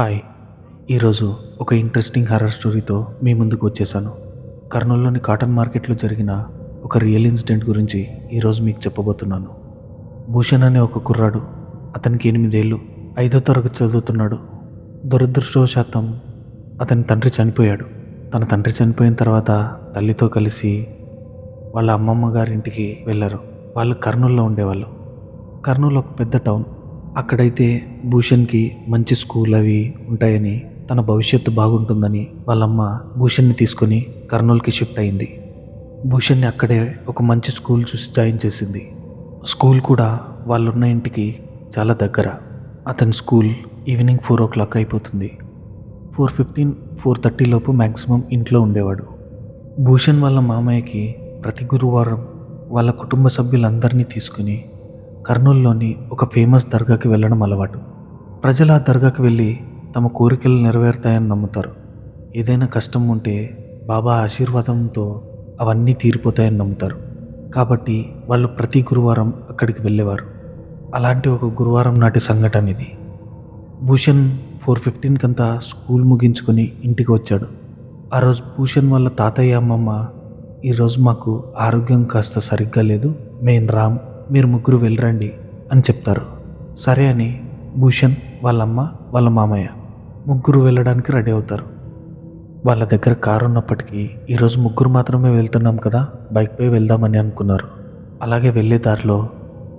Hi. ఈరోజు ఒక interesting horror స్టోరీతో మీ ముందుకు వచ్చేసాను. కర్నూలులోని కాటన్ మార్కెట్లో జరిగిన ఒక రియల్ ఇన్సిడెంట్ గురించి ఈరోజు మీకు చెప్పబోతున్నాను. భూషణ్ అనే ఒక కుర్రాడు అతనికి ఎనిమిదేళ్ళు ఐదో తరగతి చదువుతున్నాడు. దురదృష్టవశాత్తం అతని తండ్రి చనిపోయాడు. తన తండ్రి చనిపోయిన తర్వాత తల్లితో కలిసి వాళ్ళ అమ్మమ్మ గారింటికి వెళ్ళారు. వాళ్ళు కర్నూలులో ఉండేవాళ్ళు. కర్నూలు ఒక పెద్ద టౌన్. అక్కడైతే భూషణ్కి మంచి స్కూల్ అవి ఉంటాయని తన భవిష్యత్తు బాగుంటుందని వాళ్ళమ్మ భూషణ్ని తీసుకొని కర్నూలుకి షిఫ్ట్ అయింది. భూషణ్ని అక్కడే ఒక మంచి స్కూల్ చూసి జాయిన్ చేసింది. స్కూల్ కూడా వాళ్ళున్న ఇంటికి చాలా దగ్గర. అతని school evening four o'clock అయిపోతుంది. ఫోర్ ఫిఫ్టీన్ ఫోర్ థర్టీ లోపు మ్యాక్సిమం ఇంట్లో ఉండేవాడు. భూషణ్ వాళ్ళ మామయ్యకి ప్రతి గురువారం వాళ్ళ కుటుంబ సభ్యులందరినీ తీసుకుని కర్నూలులోని ఒక ఫేమస్ దర్గాకి వెళ్ళడం అలవాటు. ప్రజలు ఆ దర్గాకి వెళ్ళి తమ కోరికలు నెరవేరుతాయని నమ్ముతారు. ఏదైనా కష్టం ఉంటే బాబా ఆశీర్వాదంతో అవన్నీ తీరిపోతాయని నమ్ముతారు. కాబట్టి వాళ్ళు ప్రతి గురువారం అక్కడికి వెళ్ళేవారు. అలాంటి ఒక గురువారం నాటి సంఘటన ఇది భూషణ్ ఫోర్ ఫిఫ్టీన్ కంతా స్కూల్ ముగించుకొని ఇంటికి వచ్చాడు. ఆ రోజు భూషణ్ వాళ్ళ తాతయ్య అమ్మమ్మ ఈరోజు మాకు ఆరోగ్యం కాస్త సరిగ్గా లేదు. మేము రామ్ మీరు ముగ్గురు వెళ్ళరండి అని చెప్తారు. సరే అని భూషణ్ వాళ్ళమ్మ వాళ్ళ మామయ్య ముగ్గురు వెళ్ళడానికి రెడీ అవుతారు. వాళ్ళ దగ్గర కారు ఉన్నప్పటికీ ఈరోజు ముగ్గురు మాత్రమే వెళ్తున్నాం కదా బైక్పై వెళ్దామని అనుకున్నారు. అలాగే వెళ్ళే దారిలో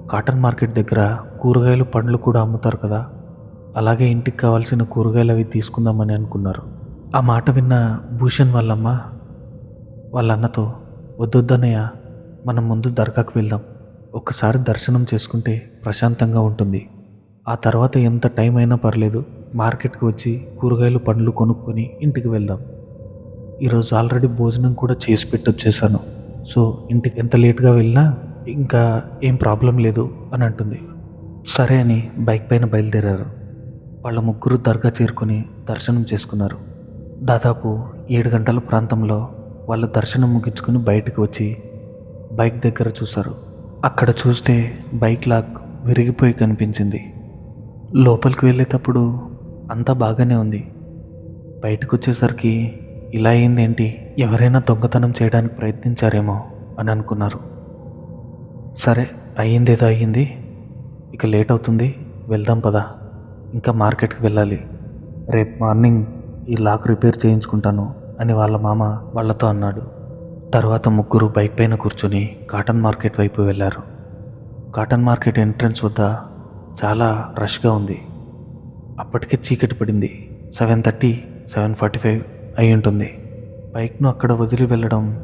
కాటన్ మార్కెట్ దగ్గర కూరగాయలు పండ్లు కూడా అమ్ముతారు కదా అలాగే ఇంటికి కావాల్సిన కూరగాయలు అవి తీసుకుందామని అనుకున్నారు. ఆ మాట విన్న భూషణ్ వాళ్ళమ్మ వాళ్ళ అన్నతో వద్దొద్దన్నయ్య మనం ముందు దర్గాకు వెళ్దాం. ఒక్కసారి దర్శనం చేసుకుంటే ప్రశాంతంగా ఉంటుంది. ఆ తర్వాత ఎంత టైం అయినా పర్లేదు మార్కెట్కి వచ్చి కూరగాయలు పండ్లు కొనుక్కొని ఇంటికి వెళ్దాం. ఈరోజు ఆల్రెడీ భోజనం కూడా చేసి పెట్టి వచ్చేసాను సో ఇంటికి ఎంత లేట్గా వెళ్ళినా ఇంకా ఏం ప్రాబ్లం లేదు అని అంటుంది. సరే అని బైక్ పైన బయలుదేరారు. వాళ్ళ ముగ్గురు దర్గా చేరుకొని దర్శనం చేసుకున్నారు. దాదాపు ఏడు గంటల ప్రాంతంలో వాళ్ళు దర్శనం ముగించుకుని బయటకు వచ్చి బైక్ దగ్గర చూశారు. అక్కడ చూస్తే బైక్ లాక్ విరిగిపోయి కనిపించింది. లోపలికి వెళ్ళేటప్పుడు అంతా బాగానే ఉంది. బయటకు వచ్చేసరికి ఇలా అయిందేంటి? ఎవరైనా దొంగతనం చేయడానికి ప్రయత్నించారేమో అని అనుకున్నారు. సరే అయ్యిందేదో అయ్యింది. ఇక లేట్ అవుతుంది. వెళ్దాం పదా. ఇంకా మార్కెట్కి వెళ్ళాలి. రేపు మార్నింగ్ ఈ లాక్ రిపేర్ చేయించుకుంటాను అని వాళ్ళ మామ వాళ్ళతో అన్నాడు. తర్వాత ముగ్గురు బైక్ పైన కూర్చొని కాటన్ మార్కెట్ వైపు వెళ్ళారు. కాటన్ మార్కెట్ ఎంట్రన్స్ వద్ద చాలా రష్గా ఉంది. అప్పటికే చీకటి పడింది. Seven thirty seven forty five అయి ఉంటుంది. బైక్ను అక్కడ వదిలి వెళ్ళడం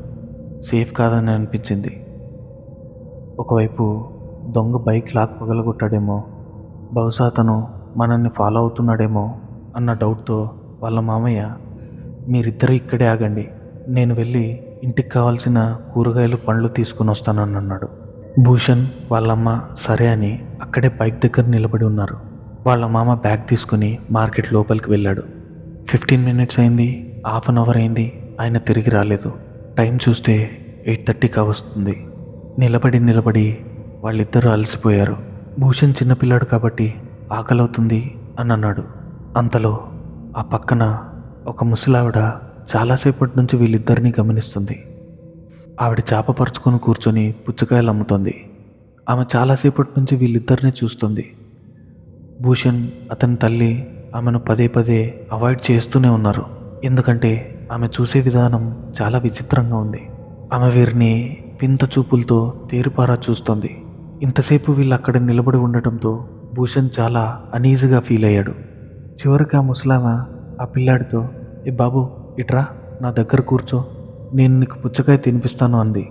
సేఫ్ కాదని అనిపించింది. ఒకవైపు దొంగ బైక్ లాక్ పగలగొట్టాడేమో బహుశా అతను మనల్ని ఫాలో అవుతున్నాడేమో అన్న డౌట్తో వాళ్ళ మామయ్య మీరిద్దరూ ఇక్కడే ఆగండి. నేను వెళ్ళి ఇంటికి కావాల్సిన కూరగాయలు పండ్లు తీసుకుని వస్తానని అన్నాడు. భూషణ్ వాళ్ళమ్మ సరే అని అక్కడే బైక్ దగ్గర నిలబడి ఉన్నారు. వాళ్ళ మామ బ్యాగ్ తీసుకుని మార్కెట్ లోపలికి వెళ్ళాడు. ఫిఫ్టీన్ మినిట్స్ అయింది హాఫ్ అన్ అవర్ అయింది ఆయన తిరిగి రాలేదు. టైం చూస్తే ఎయిట్ థర్టీ కావస్తుంది నిలబడి నిలబడి వాళ్ళిద్దరూ అలసిపోయారు. భూషణ్ చిన్నపిల్లాడు కాబట్టి ఆకలవుతుంది అని అన్నాడు. అంతలో ఆ పక్కన ఒక ముసలావిడ చాలాసేపటి నుంచి వీళ్ళిద్దరిని గమనిస్తుంది. ఆవిడ చేప పరుచుకొని కూర్చొని పుచ్చకాయలు అమ్ముతుంది. ఆమె చాలాసేపటి నుంచి వీళ్ళిద్దరిని చూస్తుంది. భూషణ్ అతని తల్లి ఆమెను పదే పదే అవాయిడ్ చేస్తూనే ఉన్నారు. ఎందుకంటే ఆమె చూసే విధానం చాలా విచిత్రంగా ఉంది. ఆమె వీరిని వింత చూపులతో తేరుపారా చూస్తుంది. ఇంతసేపు వీళ్ళు అక్కడ నిలబడి ఉండటంతో భూషణ్ చాలా అనీజీగా ఫీల్ అయ్యాడు చివరికి ఆ ముసలామ ఆ పిల్లాడితో ఏ బాబు ఇట్రా నా దగ్గర కూర్చో. నేను నీకు పుచ్చకాయ తినిపిస్తాను అంది.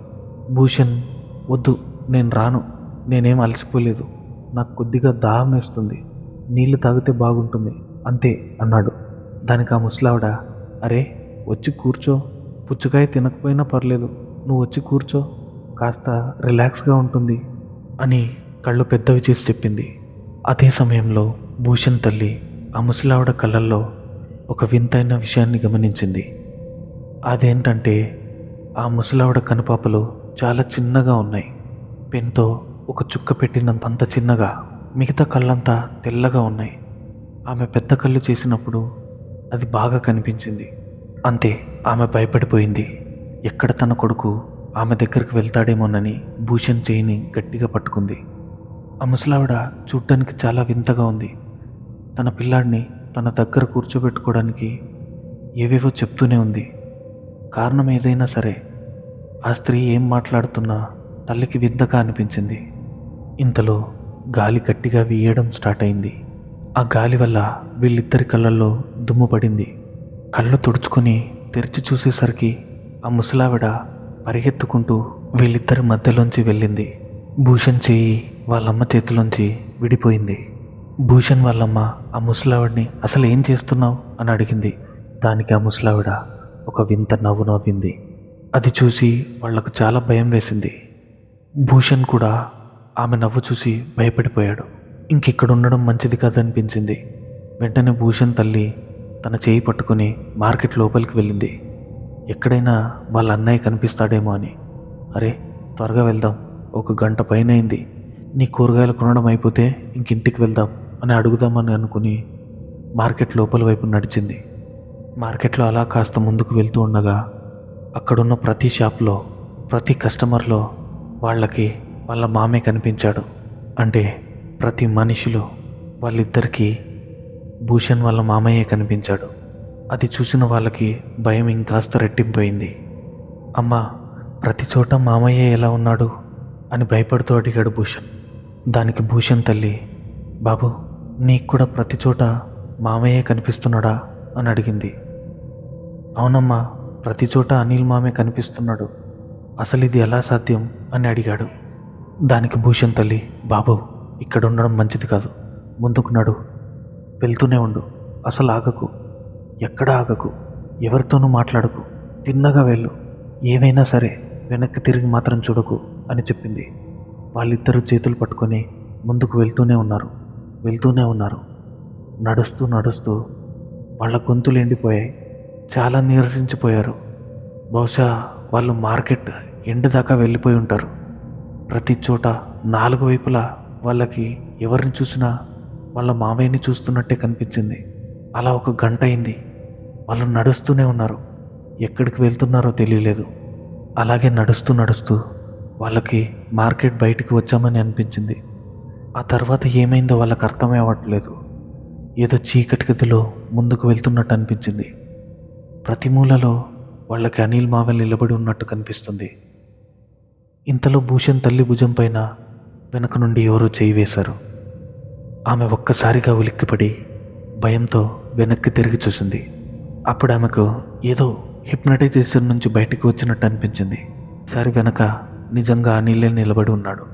భూషణ్ వద్దు నేను రాను. నేనేం అలసిపోలేదు. నాకు కొద్దిగా దాహం వేస్తుంది. నీళ్ళు తాగితే బాగుంటుంది. అంతే అన్నాడు. దానికి ఆ ముసలావిడ అరే వచ్చి కూర్చో. పుచ్చకాయ తినకపోయినా పర్లేదు. నువ్వు వచ్చి కూర్చో. కాస్త రిలాక్స్గా ఉంటుంది అని కళ్ళు పెద్దవి చేసి చెప్పింది. అదే సమయంలో భూషణ్ తల్లి ఆ ముసలావిడ కళ్ళల్లో ఒక వింతైన విషయాన్ని గమనించింది. అదేంటంటే ఆ ముసలావిడ కనుపాపలు చాలా చిన్నగా ఉన్నాయి. పెన్తో ఒక చుక్క పెట్టినంత అంత చిన్నగా మిగతా కళ్ళంతా తెల్లగా ఉన్నాయి. ఆమె పెద్ద కళ్ళు చేసినప్పుడు అది బాగా కనిపించింది. అంతే ఆమె భయపడిపోయింది. ఎక్కడ తన కొడుకు ఆమె దగ్గరికి వెళ్తాడేమోనని భూషణ్ చేయిని గట్టిగా పట్టుకుంది. ఆ ముసలావిడ చూడ్డానికి చాలా వింతగా ఉంది. తన పిల్లాడిని తన దగ్గర కూర్చోబెట్టుకోవడానికి ఏవేవో చెప్తూనే ఉంది. కారణం ఏదైనా సరే ఆ స్త్రీ ఏం మాట్లాడుతున్నా తల్లికి వింతగా అనిపించింది. ఇంతలో గాలి గట్టిగా వీయడం స్టార్ట్ అయింది ఆ గాలి వల్ల వీళ్ళిద్దరి కళ్ళల్లో దుమ్ము పడింది. కళ్ళు తుడుచుకొని తెరిచి చూసేసరికి ఆ ముసలావిడ పరిగెత్తుకుంటూ వీళ్ళిద్దరి మధ్యలోంచి వెళ్ళింది. భూషణ్ చేయి వాళ్ళమ్మ చేతిలోంచి విడిపోయింది. భూషణ్ వాళ్ళమ్మ ఆ ముసలావిడిని అసలు ఏం చేస్తున్నావు? అని అడిగింది. దానికి ఆ ముసలావిడ ఒక వింత నవ్వు నవ్వింది. అది చూసి వాళ్ళకు చాలా భయం వేసింది. భూషణ్ కూడా ఆమె నవ్వు చూసి భయపడిపోయాడు. ఇంకిక్కడ ఉండడం మంచిది కాదనిపించింది. వెంటనే భూషణ్ తల్లి తన చేయి పట్టుకుని మార్కెట్ లోపలికి వెళ్ళింది. ఎక్కడైనా వాళ్ళ అన్నయ్య కనిపిస్తాడేమో అని. అరే త్వరగా వెళ్దాం. ఒక గంట పైన అయింది. నీ కూరగాయలు కొనడం అయిపోతే ఇంకింటికి వెళ్దాం. అని అడుగుదామని అనుకుని మార్కెట్ లోపల వైపు నడిచింది. మార్కెట్లో అలా కాస్త ముందుకు వెళ్తూ ఉండగా అక్కడున్న ప్రతి షాప్లో ప్రతి కస్టమర్లో వాళ్ళకి వాళ్ళ మామే కనిపించాడు. అంటే ప్రతి మనిషిలో వాళ్ళిద్దరికీ భూషణ్ వాళ్ళ మామయ్యే కనిపించాడు. అది చూసిన వాళ్ళకి భయం ఇంకాస్త రెట్టింపోయింది. అమ్మ ప్రతి చోట మామయ్య ఎలా ఉన్నాడు? అని భయపడుతూ అడిగాడు భూషణ్. దానికి భూషణ్ తల్లి బాబు నీకు కూడా ప్రతి చోట మామయ్యే కనిపిస్తున్నాడా అని అడిగింది. అవునమ్మా ప్రతి చోట అనిల్ మామే కనిపిస్తున్నాడు. అసలు ఇది ఎలా సాధ్యం అని అడిగాడు. దానికి భూషణ్ తల్లి బాబు ఇక్కడ ఉండడం మంచిది కాదు. ముందుకు నడు. వెళ్తూనే ఉండు. అసలు ఆగకు. ఎక్కడ ఆగకు. ఎవరితోనూ మాట్లాడకు. తిన్నగా వెళ్ళు. ఏమైనా సరే వెనక్కి తిరిగి మాత్రం చూడకు అని చెప్పింది. వాళ్ళిద్దరూ చేతులు పట్టుకొని ముందుకు వెళ్తూనే ఉన్నారు. వెళ్తూనే ఉన్నారు. నడుస్తూ నడుస్తూ వాళ్ళ గొంతులు ఎండిపోయాయి. చాలా నీరసించిపోయారు. బహుశా వాళ్ళు మార్కెట్ ఎండ్ దాకా వెళ్ళిపోయి ఉంటారు. ప్రతి చోట నాలుగు వైపులా వాళ్ళకి ఎవరిని చూసినా వాళ్ళ మామయ్యని చూస్తున్నట్టే కనిపించింది. అలా ఒక గంట అయింది. వాళ్ళు నడుస్తూనే ఉన్నారు. ఎక్కడికి వెళ్తున్నారో తెలియలేదు. అలాగే నడుస్తూ నడుస్తూ వాళ్ళకి మార్కెట్ బయటికి వచ్చామని అనిపించింది. ఆ తర్వాత ఏమైందో వాళ్ళకి అర్థమే అవ్వట్లేదు. ఏదో చీకటి గదిలో ముందుకు వెళ్తున్నట్టు అనిపించింది. ప్రతి మూలలో వాళ్ళకి అనిల్ మావెల్ నిలబడి ఉన్నట్టు కనిపిస్తుంది. ఇంతలో భూషణ్ తల్లి భుజం పైన వెనక నుండి ఎవరో చేయి వేశారు. ఆమె ఒక్కసారిగా ఉలిక్కిపడి భయంతో వెనక్కి తిరిగి చూసింది. అప్పుడు ఆమెకు ఏదో హిప్నటైజేషన్ నుంచి బయటికి వచ్చినట్టు అనిపించింది. సరి వెనక నిజంగా అనిలే నిలబడి ఉన్నాడు.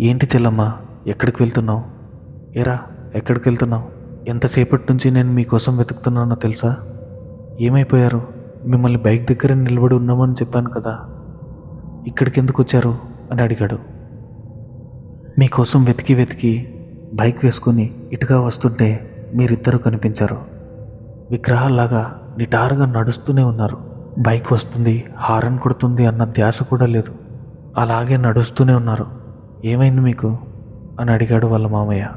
ఏంటి చెల్లమ్మ? ఎక్కడికి వెళ్తున్నావు? ఏరా ఎక్కడికి వెళ్తున్నావు? ఎంతసేపటి నుంచి నేను మీకోసం వెతుకుతున్నానో తెలుసా? ఏమైపోయారు? మిమ్మల్ని బైక్ దగ్గర నిలబడి ఉన్నామని చెప్పాను కదా. ఇక్కడికి ఎందుకు వచ్చారు అని అడిగాడు. మీకోసం వెతికి వెతికి బైక్ వేసుకుని ఇటుగా వస్తుంటే మీరిద్దరూ కనిపించారు. విగ్రహాల్లాగా నిటారుగా నడుస్తూనే ఉన్నారు. బైక్ వస్తుంది హారన్ కొడుతుంది అన్న ధ్యాస కూడా లేదు. అలాగే నడుస్తూనే ఉన్నారు. ఏమైంది మీకు? అని అడిగాడు వాళ్ళ మామయ్య.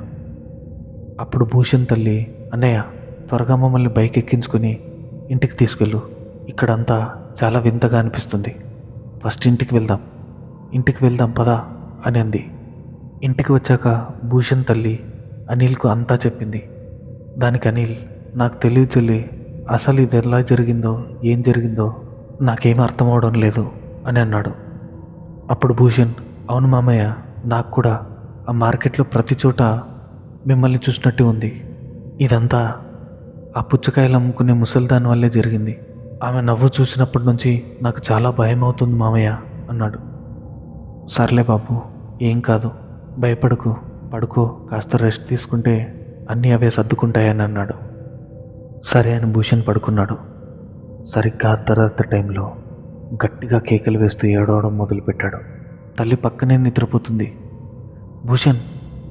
అప్పుడు భూషణ్ తల్లి అన్నయ్య త్వరగా మమ్మల్ని బైక్ ఎక్కించుకుని ఇంటికి తీసుకెళ్ళు. ఇక్కడంతా చాలా వింతగా అనిపిస్తుంది. ఫస్ట్ ఇంటికి వెళ్దాం. ఇంటికి వెళ్దాం పదా అని అంది. ఇంటికి వచ్చాక భూషణ్ తల్లి అనిల్కు అంతా చెప్పింది. దానికి అనిల్ నాకు తెలియదు చెల్లి అసలు ఇది ఎలా జరిగిందో ఏం జరిగిందో నాకేం అర్థం అవడం లేదు అని అన్నాడు. అప్పుడు భూషణ్ అవును మామయ్య నాకు కూడా ఆ మార్కెట్లో ప్రతి చోట మిమ్మల్ని చూసినట్టు ఉంది. ఇదంతా ఆ పుచ్చకాయలు అమ్ముకునే ముసల్దాని వల్లే జరిగింది. ఆమె నవ్వు చూసినప్పటి నుంచి నాకు చాలా భయం అవుతుంది మామయ్య అన్నాడు. సర్లే బాబు ఏం కాదు. భయపడకు పడుకో కాస్త రెస్ట్ తీసుకుంటే అన్నీ అవే సర్దుకుంటాయని అన్నాడు. సరే అని భూషణ్ పడుకున్నాడు. సరిగ్గా తర్వాత టైంలో గట్టిగా కేకలు వేస్తూ ఏడవడం మొదలుపెట్టాడు. తల్లి పక్కనే నిద్రపోతుంది. భూషణ్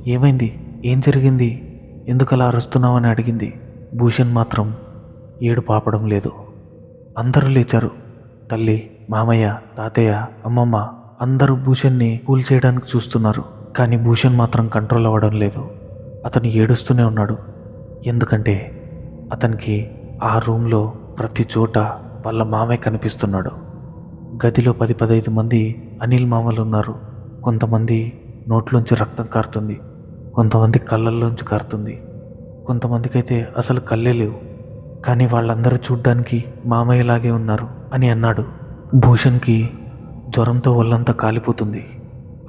ఏమైంది? ఏం జరిగింది? ఎందుకు అలా అరుస్తున్నావని అడిగింది. భూషణ్ మాత్రం ఏడు పాపడం లేదు. అందరూ లేచారు. తల్లి మామయ్య తాతయ్య అమ్మమ్మ అందరూ భూషణ్ని కూల్ చేయడానికి చూస్తున్నారు. కానీ భూషణ్ మాత్రం కంట్రోల్ అవ్వడం లేదు. అతను ఏడుస్తూనే ఉన్నాడు. ఎందుకంటే అతనికి ఆ రూమ్లో ప్రతి చోట వాళ్ళ మామయ్య కనిపిస్తున్నాడు. గదిలో పది పదహైదు మంది అనిల్ మామలు ఉన్నారు. కొంతమంది నోట్లోంచి రక్తం కారుతుంది. కొంతమంది కళ్ళల్లోంచి కారుతుంది. కొంతమందికి అయితే అసలు కళ్ళే లేవు. కానీ వాళ్ళందరూ చూడ్డానికి మామయ్యలాగే ఉన్నారు అని అన్నాడు. భూషణ్కి జ్వరంతో ఒళ్ళంతా కాలిపోతుంది.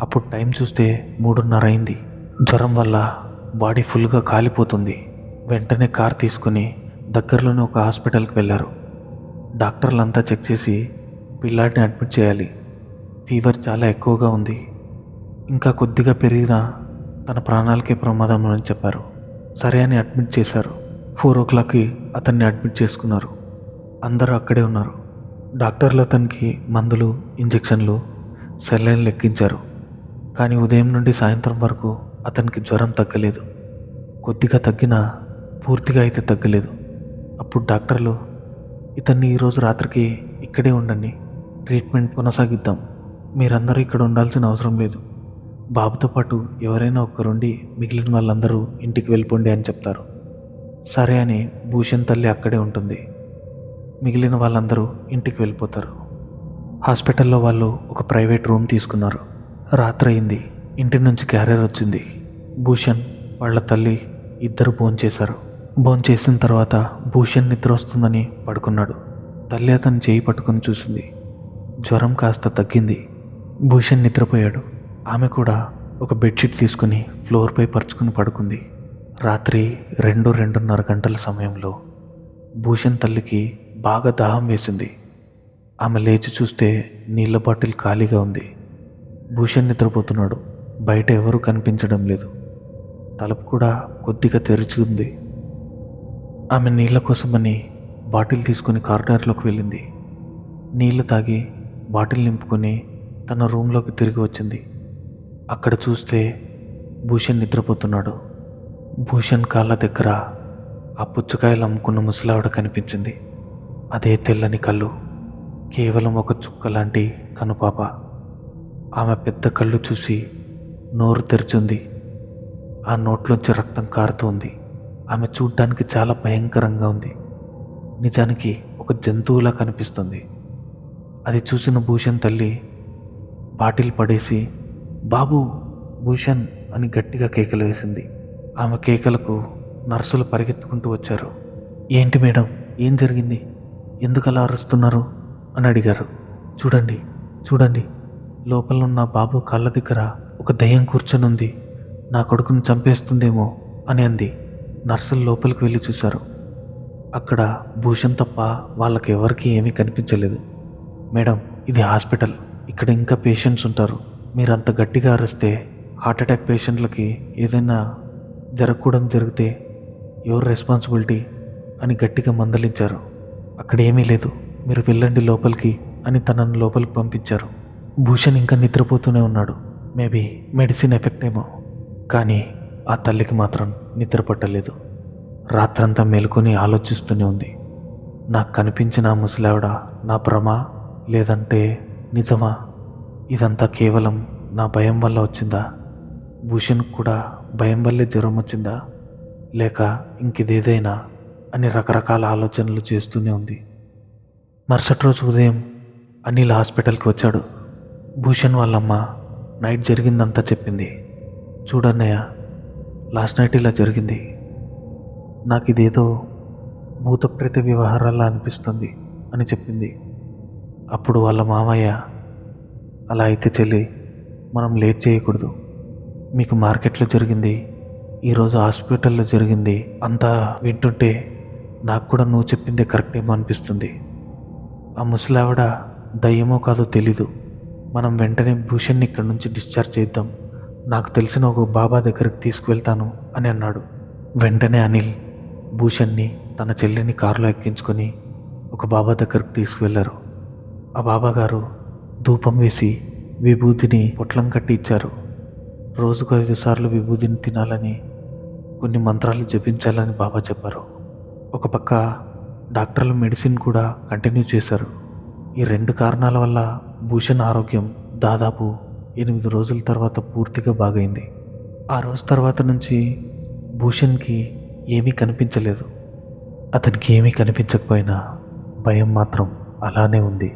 అప్పుడు టైం చూస్తే మూడున్నర అయింది. జ్వరం వల్ల బాడీ ఫుల్గా కాలిపోతుంది. వెంటనే కార్ తీసుకుని దగ్గరలోనే ఒక హాస్పిటల్కి వెళ్ళారు. డాక్టర్లంతా చెక్ చేసి పిల్లాడిని అడ్మిట్ చేయాలి. ఫీవర్ చాలా ఎక్కువగా ఉంది. ఇంకా కొద్దిగా పెరిగినా తన ప్రాణాలకే ప్రమాదం అని చెప్పారు. సరే అని అడ్మిట్ చేశారు. ఫోర్ ఓ క్లాక్కి అతన్ని అడ్మిట్ చేసుకున్నారు. అందరూ అక్కడే ఉన్నారు. డాక్టర్లు అతనికి మందులు ఇంజెక్షన్లు సెలైన్లు ఎక్కించారు కానీ ఉదయం నుండి సాయంత్రం వరకు అతనికి జ్వరం తగ్గలేదు. కొద్దిగా తగ్గినా పూర్తిగా అయితే తగ్గలేదు. అప్పుడు డాక్టర్లు ఇతన్ని ఈరోజు రాత్రికి ఇక్కడే ఉండండి. ట్రీట్మెంట్ కొనసాగిద్దాం. మీరందరూ ఇక్కడ ఉండాల్సిన అవసరం లేదు. బాబుతో పాటు ఎవరైనా ఒక్కరుండి మిగిలిన వాళ్ళందరూ ఇంటికి వెళ్ళిపోండి అని చెప్తారు. సరే అని భూషణ్ తల్లి అక్కడే ఉంటుంది. మిగిలిన వాళ్ళందరూ ఇంటికి వెళ్ళిపోతారు. హాస్పిటల్లో వాళ్ళు ఒక ప్రైవేట్ రూమ్ తీసుకున్నారు. రాత్రి అయింది ఇంటి నుంచి క్యారియర్ వచ్చింది. భూషణ్ వాళ్ళ తల్లి ఇద్దరు భోంచేశారు భోంచేసిన తర్వాత భూషణ్ నిద్ర వస్తుందని పడుకున్నాడు. తల్లి అతను చేయి పట్టుకొని చూసింది. జ్వరం కాస్త తగ్గింది. భూషణ్ నిద్రపోయాడు. ఆమె కూడా ఒక బెడ్షీట్ తీసుకుని ఫ్లోర్పై పరుచుకుని పడుకుంది. రాత్రి రెండు రెండున్నర గంటల సమయంలో భూషణ్ తల్లికి బాగా దాహం వేసింది. ఆమె లేచి చూస్తే నీళ్ళ బాటిల్ ఖాళీగా ఉంది. భూషణ్ నిద్రపోతున్నాడు. బయట ఎవరూ కనిపించడం లేదు. తలుపు కూడా కొద్దిగా తెరిచి ఉంది. ఆమె నీళ్ళ కోసమని బాటిల్ తీసుకుని కార్నర్లోకి వెళ్ళింది. నీళ్ళు తాగి బాటిల్ నింపుకొని తన రూమ్లోకి తిరిగి వచ్చింది. అక్కడ చూస్తే భూషణ్ నిద్రపోతున్నాడు. భూషణ్ కాళ్ళ దగ్గర ఆ పుచ్చకాయలు అమ్ముకున్న ముసలావిడ కనిపించింది. అదే తెల్లని కళ్ళు కేవలం ఒక చుక్క లాంటి కనుపాప. ఆమె పెద్ద కళ్ళు చూసి నోరు తెరిచింది. ఆ నోట్లోంచి రక్తం కారుతోంది. ఆమె చూడ్డానికి చాలా భయంకరంగా ఉంది. నిజానికి ఒక జంతువులా కనిపిస్తుంది. అది చూసిన భూషణ్ తల్లి బాటిల్ పడేసి బాబు భూషణ్ అని గట్టిగా కేకలు వేసింది. ఆమె కేకలకు నర్సులు పరిగెత్తుకుంటూ వచ్చారు. ఏంటి మేడం? ఏం జరిగింది? ఎందుకలా అరుస్తున్నారు? అని అడిగారు. చూడండి చూడండి. లోపల ఉన్న బాబు కళ్ళ దగ్గర ఒక దయ్యం కూర్చొని ఉంది నా కొడుకుని చంపేస్తుందేమో అని అంది. నర్సులు లోపలికి వెళ్ళి చూశారు. అక్కడ భూషణ్ తప్ప వాళ్ళకి ఎవరికీ ఏమీ కనిపించలేదు. మేడం ఇది హాస్పిటల్. ఇక్కడ ఇంకా పేషెంట్స్ ఉంటారు. మీరు అంత గట్టిగా అరిస్తే హార్ట్ అటాక్ పేషెంట్లకి ఏదైనా జరగకూడదు జరిగితే ఎవరు రెస్పాన్సిబిలిటీ అని గట్టిగా మందలించారు. అక్కడ ఏమీ లేదు. మీరు వెళ్ళండి లోపలికి అని తనను లోపలికి పంపించారు. భూషణ్ ఇంకా నిద్రపోతూనే ఉన్నాడు. మేబీ మెడిసిన్ ఎఫెక్ట్ ఏమో. కానీ ఆ తల్లికి మాత్రం నిద్ర పట్టలేదు. రాత్రంతా మేలుకొని ఆలోచిస్తూనే ఉంది. నాకు కనిపించిన ముసలావిడ నా భ్రమ లేదంటే నిజమా? ఇదంతా కేవలం నా భయం వల్ల వచ్చిందా? భూషణ్ కూడా భయం వల్లే జ్వరం వచ్చిందా? లేక ఇంకిదేదైనా అని రకరకాల ఆలోచనలు చేస్తూనే ఉంది. మరుసటి రోజు ఉదయం అనిల్ హాస్పిటల్కి వచ్చాడు. భూషణ్ వాళ్ళమ్మ నైట్ జరిగిందంతా చెప్పింది. చూడన్నయ్య లాస్ట్ నైట్ ఇలా జరిగింది. నాకు ఇదేదో భూతప్రేత వ్యవహారాలా అనిపిస్తుంది అని చెప్పింది. అప్పుడు వాళ్ళ మామయ్య అలా అయితే చెల్లి మనం లేట్ చేయకూడదు. మీకు మార్కెట్లో జరిగింది ఈరోజు హాస్పిటల్లో జరిగింది అంతా వింటుంటే నాకు కూడా నువ్వు చెప్పిందే కరెక్ట్ ఏమో అనిపిస్తుంది. ఆ ముసలావిడ దయ్యమో కాదో తెలీదు. మనం వెంటనే భూషణ్ని ఇక్కడి నుంచి డిశ్చార్జ్ చేద్దాం. నాకు తెలిసిన ఒక బాబా దగ్గరికి తీసుకువెళ్తాను అని అన్నాడు. వెంటనే అనిల్ భూషణ్ని తన చెల్లిని కారులో ఎక్కించుకొని ఒక బాబా దగ్గరకు తీసుకువెళ్ళారు ఆ బాబా గారు ధూపం వేసి విభూతిని పొట్లం కట్టి ఇచ్చారు. రోజుకు ఐదు సార్లు విభూతిని తినాలని కొన్ని మంత్రాలు జపించాలని బాబా చెప్పారు. ఒక పక్క డాక్టర్లు మెడిసిన్ కూడా కంటిన్యూ చేశారు. ఈ రెండు కారణాల వల్ల భూషణ్ ఆరోగ్యం దాదాపు ఎనిమిది రోజుల తర్వాత పూర్తిగా బాగైంది. ఆ రోజు తర్వాత నుంచి భూషణ్కి ఏమీ కనిపించలేదు. అతనికి ఏమీ కనిపించకపోయినా భయం మాత్రం అలానే ఉంది.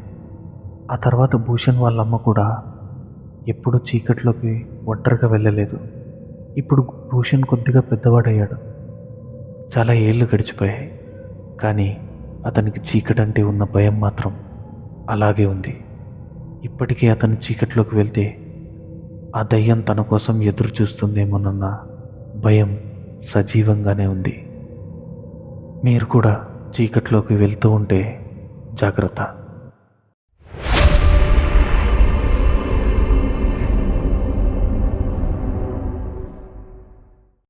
ఆ తర్వాత భూషణ్ వాళ్ళ అమ్మ కూడా ఎప్పుడూ చీకట్లోకి ఒంటరిగా వెళ్ళలేదు. ఇప్పుడు భూషణ్ కొద్దిగా పెద్దవాడయ్యాడు. చాలా ఏళ్ళు గడిచిపోయాయి. కానీ అతనికి చీకటంటే ఉన్న భయం మాత్రం అలాగే ఉంది. ఇప్పటికీ అతను చీకట్లోకి వెళ్తే ఆ దయ్యం తన కోసం ఎదురు చూస్తుందేమోనన్న భయం సజీవంగానే ఉంది. మీరు కూడా చీకట్లోకి వెళ్తూ ఉంటే జాగ్రత్త.